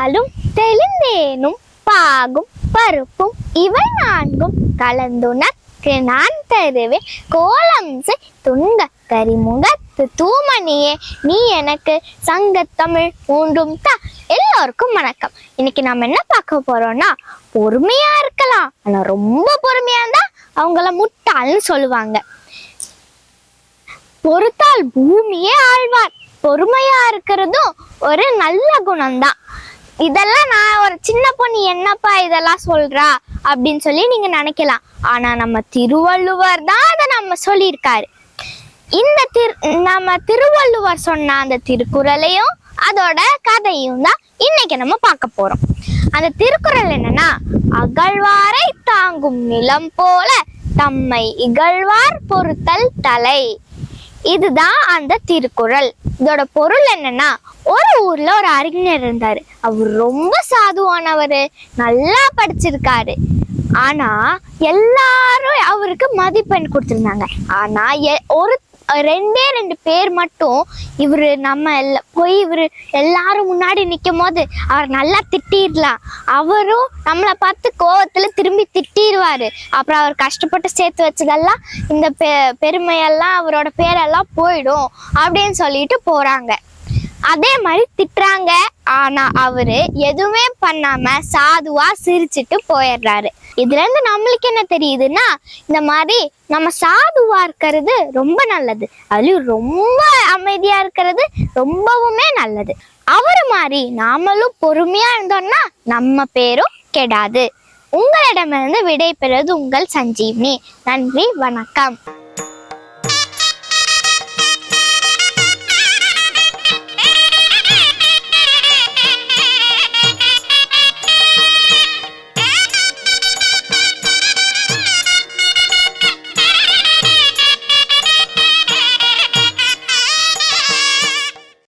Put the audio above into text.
பாலும் தெளிந்தேனும் பாகும் பருப்பும் இவை நான்கும் கலந்துனக்கு நான் தருவேன் கோலம் செய் துண்ட கரிமுகத்து தூமணியே நீ எனக்கு சங்கத்தமிழ் மூன்றும் தா எல்லோருக்கும் வணக்கம் இன்னைக்கு நம்ம என்ன பார்க்க போறோம்னா பொறுமையா இருக்கலாம் ஆனா ரொம்ப பொறுமையா இருந்தா அவங்கள முட்டாள்னு சொல்லுவாங்க பொறுத்தால் பூமியே ஆழ்வார் பொறுமையா இருக்கிறதும் ஒரு நல்ல குணம்தான் இதெல்லாம் நான் ஒரு சின்ன பொண்ணு என்னப்பா இதெல்லாம் சொல்றா அப்படின்னு சொல்லி நீங்க நினைக்கலாம். ஆனா நம்ம திருவள்ளுவர் தான் அதை நம்ம சொல்லியிருக்காரு. இந்த திரு நம்ம திருவள்ளுவர் சொன்ன அந்த திருக்குறளையும் அதோட கதையும் தான் இன்னைக்கு நம்ம பார்க்க போறோம். அந்த திருக்குறள் என்னன்னா அகழ்வாரை தாங்கும் நிலம் போல தம்மை இகழ்வார் பொறுத்தல் தலை. இதுதான் அந்த திருக்குறள். இதோட பொருள் என்னன்னா ஒரு ஊர்ல ஒரு அறிஞர் இருந்தாரு. அவர் ரொம்ப சாதுவானவர் நல்லா படிச்சிருக்காரு. ஆனா எல்லாரும் அவருக்கு மதிப்பெண் கொடுத்திருந்தாங்க. ஆனா எ- ஒரு ரெண்டே ரெண்டு பேர் மட்டும் இவர் நம்ம எல்லா போய் இவர் எல்லாரும் முன்னாடி நிற்கும் போது அவர் நல்லா திட்டிடலாம் அவரும் நம்மளை பார்த்து கோவத்தில் திரும்பி திட்டிடுவார் அப்புறம் அவர் கஷ்டப்பட்டு சேர்த்து வச்சதெல்லாம் இந்த பெ பெருமையெல்லாம் அவரோட பேரெல்லாம் போயிடும் அப்படின்னு சொல்லிட்டு போகிறாங்க அதே மாதிரி திட்டுறாங்க. ஆனா அவரு எதுவுமே பண்ணாம சாதுவா சிரிச்சிட்டு போயிடுறாரு. இதுல இருந்து நம்மளுக்கு என்ன தெரியுதுன்னா இந்த மாதிரி நம்ம சாதுவா இருக்கிறது ரொம்ப நல்லது. அதுலயும் ரொம்ப அமைதியா இருக்கிறது ரொம்பவுமே நல்லது. அவரு மாதிரி நாமளும் பொறுமையா இருந்தோம்னா நம்ம பேரும் கெடாது. உங்களிடமிருந்து விடை பெறுவது உங்கள் சஞ்சீவ்னி. நன்றி வணக்கம்.